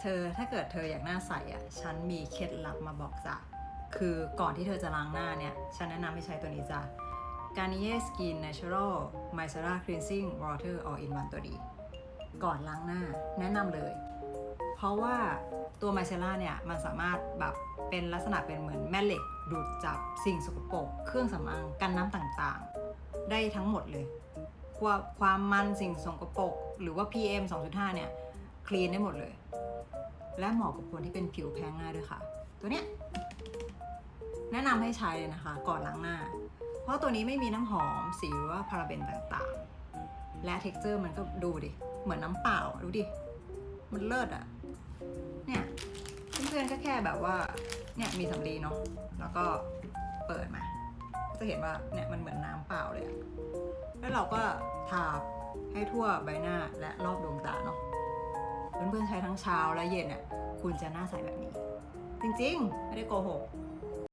เธอถ้าเกิดเธออยากหน้าใสอะฉันมีเคล็ดลับมาบอกจ้ะคือก่อนที่เธอจะล้างหน้าเนี่ย ฉันแนะนำให้ใช้ตัวนี้จ้ะ Garnier Skin Natural Micellar Cleansing Water All in One ตัวดีก่อนล้างหน้าแนะนำเลย เพราะว่าตัวไมเซล่าเนี่ยมันสามารถแบบเป็นลักษณะเป็นเหมือนแม่เหล็ก ดูดจับสิ่งสกปรกเครื่องสำอางกันน้ำต่างๆ ได้ทั้งหมดเลยความความมันสิ่งสกปรกหรือว่า PM 2.5 เนี่ยคลีนได้หมดเลย และเหมาะกับคนที่เป็นผิวแพ้ง่ายด้วยค่ะ ตัวเนี้ยแนะนำให้ใช้เลยนะคะ ก่อนล้างหน้า เพราะตัวนี้ไม่มีน้ำหอมสีหรือว่าพาราเบนต่างๆ และ t e x t อร์มันก็ดูดิ เหมือนน้ำเปล่าดูดิ มันเลิศอะเนี่ยเพื่อนๆก็แค่แบบว่าเนี่ยมีสำลีเนาะแล้วก็เปิดมา จะเห็นว่าเนี่ยมันเหมือนน้ำเปล่าเลยอะแล้วเราก็ทาให้ทั่วใบหน้าและรอบดวงตาเนาะ พื่อนใช้ทั้งเช้าและเย็นอะคุณจะหน้าใสแบบนี้ จริงๆ ไม่ได้โกหก